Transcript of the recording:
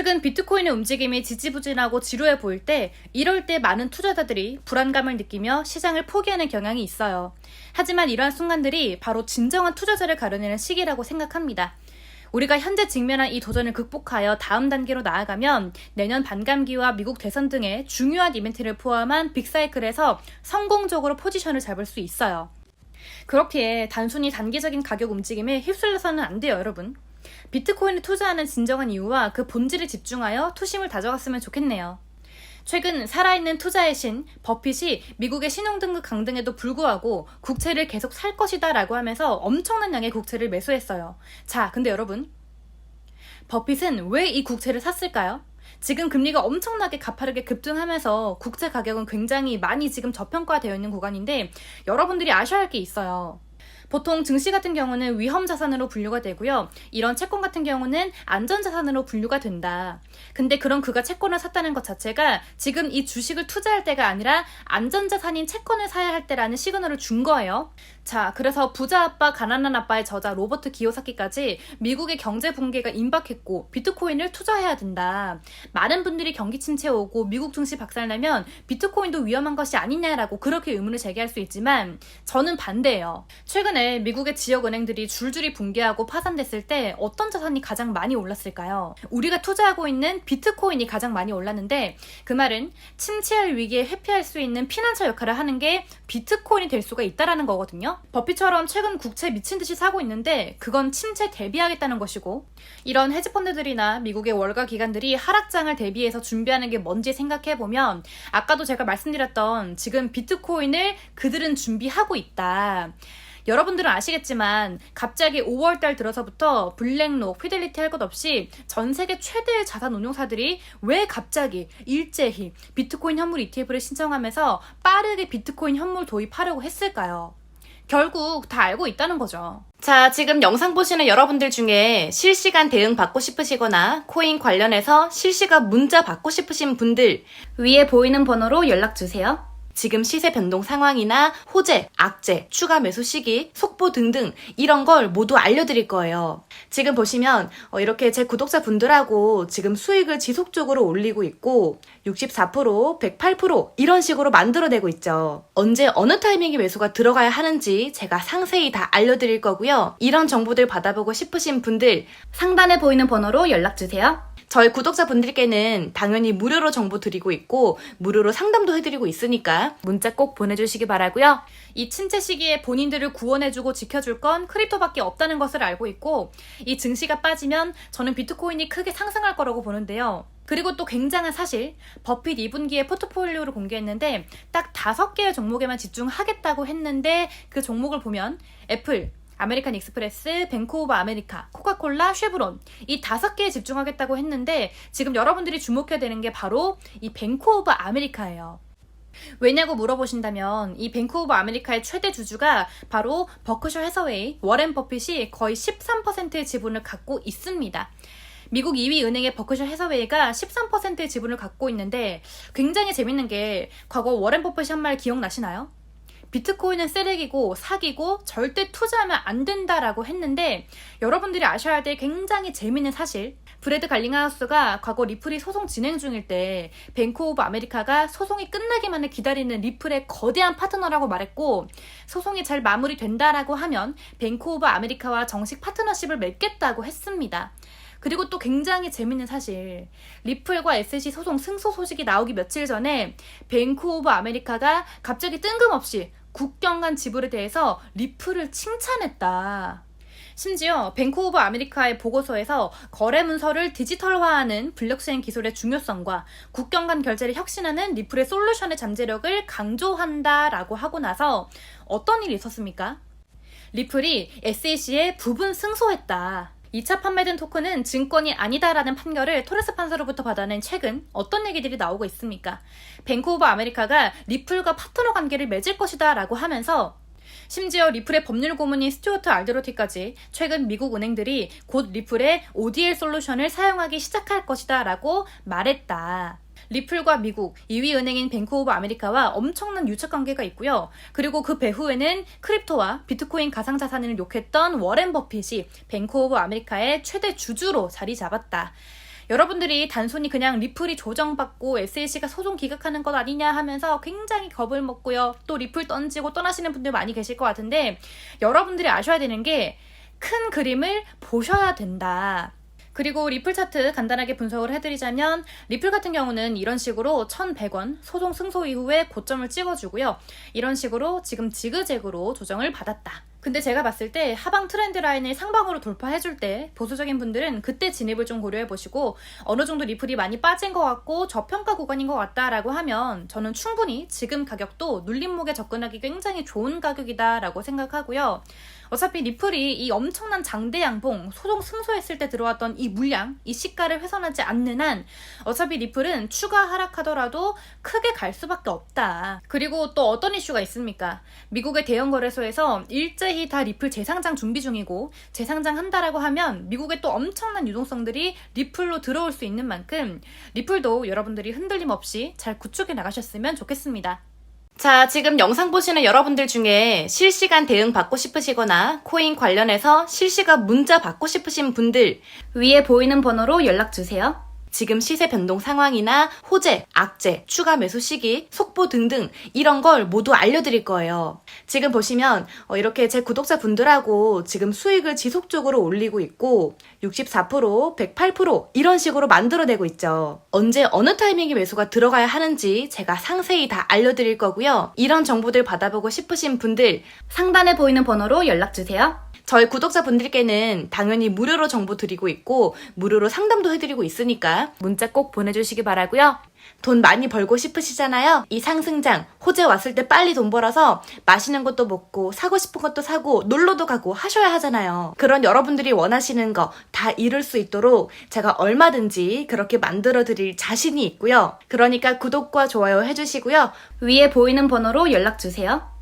최근 비트코인의 움직임이 지지부진하고 지루해 보일 때 이럴 때 많은 투자자들이 불안감을 느끼며 시장을 포기하는 경향이 있어요. 하지만 이러한 순간들이 바로 진정한 투자자를 가려내는 시기라고 생각합니다. 우리가 현재 직면한 이 도전을 극복하여 다음 단계로 나아가면 내년 반감기와 미국 대선 등의 중요한 이벤트를 포함한 빅사이클에서 성공적으로 포지션을 잡을 수 있어요. 그렇기에 단순히 단기적인 가격 움직임에 휩쓸려서는 안 돼요, 여러분. 비트코인에 투자하는 진정한 이유와 그 본질에 집중하여 투심을 다져갔으면 좋겠네요. 최근 살아있는 투자의 신 버핏이 미국의 신용등급 강등에도 불구하고 국채를 계속 살 것이다 라고 하면서 엄청난 양의 국채를 매수했어요. 자, 근데 여러분. 버핏은 왜 이 국채를 샀을까요? 지금 금리가 엄청나게 가파르게 급등하면서 국채 가격은 굉장히 많이 지금 저평가되어 있는 구간인데 여러분들이 아셔야 할 게 있어요. 보통 증시 같은 경우는 위험 자산으로 분류가 되고요. 이런 채권 같은 경우는 안전 자산으로 분류가 된다. 근데 그런 그가 채권을 샀다는 것 자체가 지금 이 주식을 투자할 때가 아니라 안전 자산인 채권을 사야 할 때라는 시그널을 준 거예요. 자, 그래서 부자 아빠, 가난한 아빠의 저자 로버트 기요사키까지 미국의 경제 붕괴가 임박했고 비트코인을 투자해야 된다. 많은 분들이 경기 침체 오고 미국 증시 박살나면 비트코인도 위험한 것이 아니냐라고 그렇게 의문을 제기할 수 있지만 저는 반대예요. 최근에 미국의 지역 은행들이 줄줄이 붕괴하고 파산됐을 때 어떤 자산이 가장 많이 올랐을까요? 우리가 투자하고 있는 비트코인이 가장 많이 올랐는데 그 말은 침체할 위기에 회피할 수 있는 피난처 역할을 하는 게 비트코인이 될 수가 있다라는 거거든요. 버피처럼 최근 국채 미친 듯이 사고 있는데 그건 침체 대비하겠다는 것이고 이런 헤지펀드들이나 미국의 월가 기관들이 하락장을 대비해서 준비하는 게 뭔지 생각해 보면 아까도 제가 말씀드렸던 지금 비트코인을 그들은 준비하고 있다. 여러분들은 아시겠지만 갑자기 5월달 들어서부터 블랙록, 피델리티 할 것 없이 전 세계 최대의 자산 운용사들이 왜 갑자기 일제히 비트코인 현물 ETF를 신청하면서 빠르게 비트코인 현물 도입하려고 했을까요? 결국 다 알고 있다는 거죠. 자, 지금 영상 보시는 여러분들 중에 실시간 대응 받고 싶으시거나 코인 관련해서 실시간 문자 받고 싶으신 분들 위에 보이는 번호로 연락 주세요. 지금 시세 변동 상황이나 호재, 악재, 추가 매수 시기, 속보 등등 이런 걸 모두 알려드릴 거예요. 지금 보시면 어, 이렇게 제 구독자 분들하고 지금 수익을 지속적으로 올리고 있고 64%, 108% 이런 식으로 만들어내고 있죠. 언제 어느 타이밍에 매수가 들어가야 하는지 제가 상세히 다 알려드릴 거고요. 이런 정보들 받아보고 싶으신 분들 상단에 보이는 번호로 연락 주세요. 저희 구독자분들께는 당연히 무료로 정보 드리고 있고 무료로 상담도 해드리고 있으니까 문자 꼭 보내주시기 바라고요. 이 침체 시기에 본인들을 구원해주고 지켜줄 건 크립토밖에 없다는 것을 알고 있고 이 증시가 빠지면 저는 비트코인이 크게 상승할 거라고 보는데요. 그리고 또 굉장한 사실, 버핏 2분기에 포트폴리오를 공개했는데 딱 다섯 개의 종목에만 집중하겠다고 했는데 그 종목을 보면 애플, 아메리칸 익스프레스, 뱅크 오브 아메리카, 코카콜라, 쉐브론 이 다섯 개에 집중하겠다고 했는데 지금 여러분들이 주목해야 되는 게 바로 이 뱅크 오브 아메리카예요. 왜냐고 물어보신다면 이 오브 아메리카의 최대 주주가 바로 버크셔 해서웨이, 워렌 버핏이 거의 13%의 지분을 갖고 있습니다. 미국 2위 은행의 버크셔 해서웨이가 13%의 지분을 갖고 있는데 굉장히 재밌는 게 과거 워렌 버핏이 한 말 기억나시나요? 비트코인은 쓰레기고 사기고 절대 투자하면 안 된다라고 했는데 여러분들이 아셔야 될 굉장히 재밌는 사실 브래드 갈링하우스가 과거 리플이 소송 진행 중일 때 뱅크 오브 아메리카가 소송이 끝나기만을 기다리는 리플의 거대한 파트너라고 말했고 소송이 잘 마무리된다라고 하면 뱅크 오브 아메리카와 정식 파트너십을 맺겠다고 했습니다. 그리고 또 굉장히 재밌는 사실 리플과 SC 소송 승소 소식이 나오기 며칠 전에 뱅크 오브 아메리카가 갑자기 뜬금없이 국경 간 지불에 대해서 리플을 칭찬했다. 심지어 오브 아메리카의 보고서에서 거래 문서를 디지털화하는 블록체인 기술의 중요성과 국경 간 결제를 혁신하는 리플의 솔루션의 잠재력을 강조한다라고 하고 나서 어떤 일이 있었습니까? 리플이 SEC에 부분 승소했다. 2차 판매된 토큰은 증권이 아니다라는 판결을 토레스 판사로부터 받아낸 최근 어떤 얘기들이 나오고 있습니까? 뱅크 오브 아메리카가 리플과 파트너 관계를 맺을 것이다 라고 하면서 심지어 리플의 법률 고문인 스튜어트 알드로티까지 최근 미국 은행들이 곧 리플의 ODL 솔루션을 사용하기 시작할 것이다 라고 말했다. 리플과 미국 2위 은행인 뱅크 오브 아메리카와 엄청난 유착 관계가 있고요. 그리고 그 배후에는 크립토와 비트코인 가상 자산을 욕했던 워렌 버핏이 뱅크 오브 아메리카의 최대 주주로 자리 잡았다. 여러분들이 단순히 그냥 리플이 조정받고 SAC가 소송 기각하는 것 아니냐 하면서 굉장히 겁을 먹고요. 또 리플 던지고 떠나시는 분들 많이 계실 것 같은데 여러분들이 아셔야 되는 게 큰 그림을 보셔야 된다. 그리고 리플 차트 간단하게 분석을 해드리자면 리플 같은 경우는 이런 식으로 1100원 소송 승소 이후에 고점을 찍어주고요. 이런 식으로 지금 지그재그로 조정을 받았다. 근데 제가 봤을 때 하방 트렌드 라인을 상방으로 돌파해줄 때 보수적인 분들은 그때 진입을 좀 고려해 보시고 어느 정도 리플이 많이 빠진 것 같고 저평가 구간인 것 같다라고 하면 저는 충분히 지금 가격도 눌림목에 접근하기 굉장히 좋은 가격이다라고 생각하고요. 어차피 리플이 이 엄청난 장대 양봉 소송 승소했을 때 들어왔던 이 물량, 이 시가를 훼손하지 않는 한 어차피 리플은 추가 하락하더라도 크게 갈 수밖에 없다. 그리고 또 어떤 이슈가 있습니까? 미국의 대형 거래소에서 일제히 다 리플 재상장 준비 중이고 재상장 한다라고 하면 미국의 또 엄청난 유동성들이 리플로 들어올 수 있는 만큼 리플도 여러분들이 흔들림 없이 잘 구축해 나가셨으면 좋겠습니다. 자, 지금 영상 보시는 여러분들 중에 실시간 대응 받고 싶으시거나 코인 관련해서 실시간 문자 받고 싶으신 분들 위에 보이는 번호로 연락 주세요. 지금 시세 변동 상황이나 호재, 악재, 추가 매수 시기, 속보 등등 이런 걸 모두 알려드릴 거예요. 지금 보시면 어, 이렇게 제 구독자 분들하고 지금 수익을 지속적으로 올리고 있고 64%, 108% 이런 식으로 만들어내고 있죠. 언제 어느 타이밍에 매수가 들어가야 하는지 제가 상세히 다 알려드릴 거고요. 이런 정보들 받아보고 싶으신 분들 상단에 보이는 번호로 연락 주세요. 저희 구독자분들께는 당연히 무료로 정보 드리고 있고 무료로 상담도 해드리고 있으니까 문자 꼭 보내주시기 바라고요. 돈 많이 벌고 싶으시잖아요. 이 상승장 호재 왔을 때 빨리 돈 벌어서 맛있는 것도 먹고 사고 싶은 것도 사고 놀러도 가고 하셔야 하잖아요. 그런 여러분들이 원하시는 거 다 이룰 수 있도록 제가 얼마든지 그렇게 만들어 드릴 자신이 있고요. 그러니까 구독과 좋아요 해주시고요. 위에 보이는 번호로 연락 주세요.